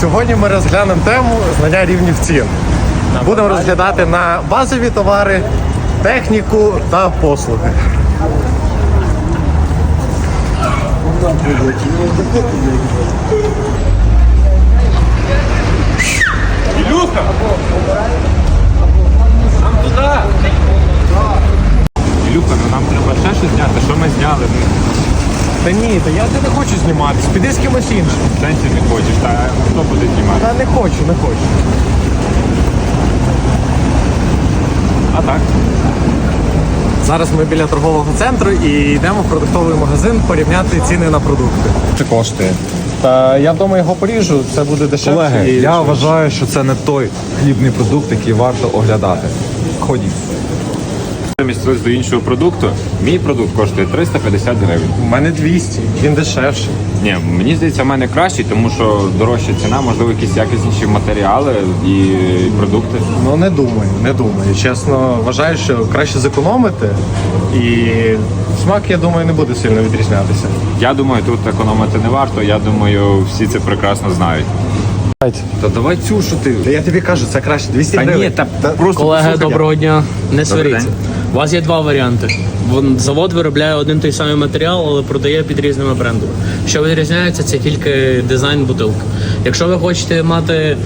Сьогодні ми розглянемо тему знання рівнів цін. Будемо розглядати на базові товари, техніку та послуги. Ілюха! Нам туди! Ілюха, ну нам треба ще щось зняти. Що ми зняли? Ну, Та ні, та я не хочу зніматись. Піди з кимось іншим. в сенсі не хочеш, та хто буде знімати? Та не хочу, не хочу. А так? Зараз ми біля торгового центру і йдемо в продуктовий магазин порівняти ціни на продукти. Чи коштує? Та я вдома його поріжу, це буде дешевше. Колеги, і я вважаю, що це не той хлібний продукт, який варто оглядати. Ходіть. Замість ось до іншого продукту, мій продукт коштує 350 гривень. У мене 200, він дешевший. Ні, мені здається, в мене кращий, тому що дорожча ціна, можливо, якісь якісніші матеріали і продукти. Ну не думаю, не думаю. Чесно, вважаю, що краще зекономити, і смак, я думаю, не буде сильно відрізнятися. Я думаю, тут економити не варто. Я думаю, всі це прекрасно знають. Та давай цю, що ти. Та я тобі кажу, це краще 200 Та гривень. ні, та просто Колеги, послухай. доброго дня. Не сваріться. день. У вас є два варіанти. Завод виробляє один той самий матеріал, але продає під різними брендами. Що відрізняється, це тільки дизайн бутилки. Якщо ви хочете мати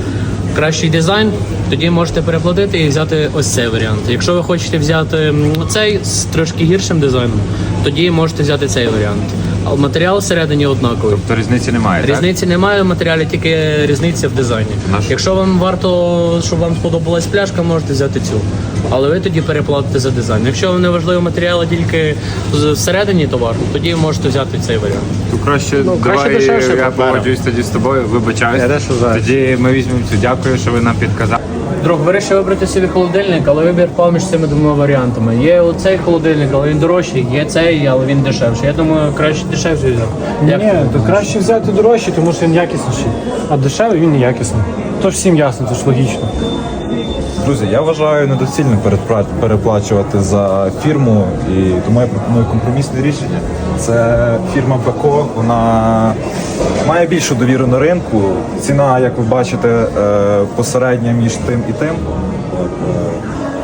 кращий дизайн, тоді можете переплатити і взяти ось цей варіант. Якщо ви хочете взяти цей з трошки гіршим дизайном, тоді можете взяти цей варіант. А матеріал всередині однаковий. То різниці немає. так? Різниці немає в матеріалі, тільки різниця в дизайні. Наш- Якщо вам варто, щоб вам сподобалась пляшка, можете взяти цю. Але ви тоді переплатите за дизайн. Якщо вам не важливо матеріали тільки всередині товару, тоді можете взяти цей варіант. То краще, Ну, краще давай дешевше я погоджуюсь тоді з тобою, вибачаюсь. Я дещо за. Тоді ми візьмемо цю. Дякую, що ви нам підказали. Друг, вирішив вибрати собі холодильник, але вибір впав між цими двома варіантами. Є оцей холодильник, але він дорожчий, є цей, але він дешевший. Я думаю, краще дешевший взяти. Як Ні, то краще взяти дорожчий, тому що він якісніший. А дешевий він не якісний. То всім ясно, це ж логічно. Друзі, я вважаю недоцільно переплачувати за фірму, і тому я пропоную компромісне рішення. Це фірма Беко, вона має більшу довіру на ринку. Ціна, як ви бачите, е, посередня між тим і тим. Е,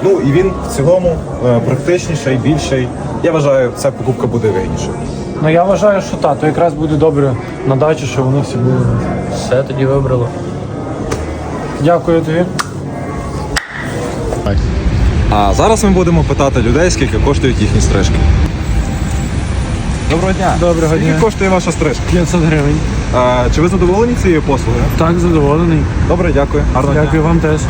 Ну і він в цілому е, практичніший, більший. Я вважаю, ця покупка буде вигіднішою. Ну я вважаю, що так, то якраз буде добре на дачу, що вони всі були. все тоді вибрали. Дякую тобі. А зараз ми будемо питати людей, скільки коштують їхні стрижки. Доброго дня. Доброго скільки дня. коштує ваша стрижка? 500 гривень. А, чи ви задоволені цією послугою? Так, задоволений. Добре, дякую. Гарного дня. Дякую вам теж.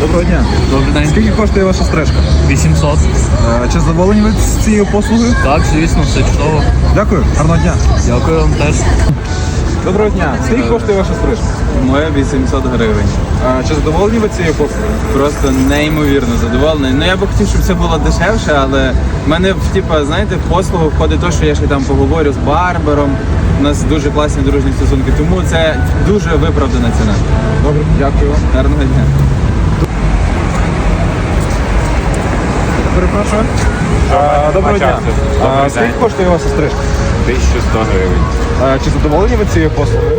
Доброго дня. Добрий день. Скільки коштує ваша стрижка? 800. Е, Чи задоволені ви з цією послугою? Так, звісно, все чудово. Дякую. Гарного дня. Дякую вам теж. Доброго дня. Скільки коштує ваша стрижка? Моя 800 гривень. Е, Чи задоволені ви цією послугою? Просто неймовірно задоволений. Ну я би хотів, щоб це було дешевше, але в мене типа, знаєте, в послугу входить те, що я ще там поговорю з барбером. У нас дуже класні дружні стосунки, тому це дуже виправдана ціна. Добре, дякую вам. Гарного дня. Перепрошую. Доброго дня. Скільки коштує ваша стрижка? 1100 гривень. Е, Чи задоволені ви цією послугою?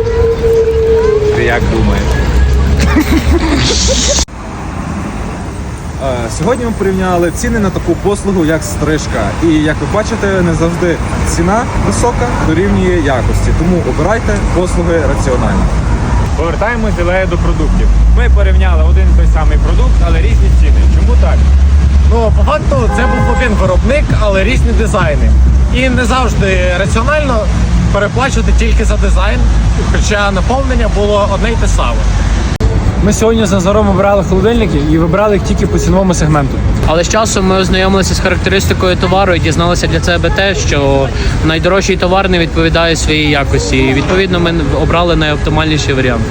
Ти як думаєш? Е, Сьогодні ми порівняли ціни на таку послугу, як стрижка. І як ви бачите, не завжди ціна висока дорівнює якості. Тому обирайте послуги раціонально. Повертаємось Ілея до продуктів. Ми порівняли один і той самий продукт, але різні ціни. Чому так? Ну, по факту, це був один виробник, але різні дизайни. І не завжди раціонально переплачувати тільки за дизайн, хоча наповнення було одне й те саме. Ми сьогодні з Назаром обирали холодильники і вибрали їх тільки по ціновому сегменту. Але з часом ми ознайомилися з характеристикою товару і дізналися для себе те, що найдорожчий товар не відповідає своїй якості. І відповідно ми обрали найоптимальніший варіант.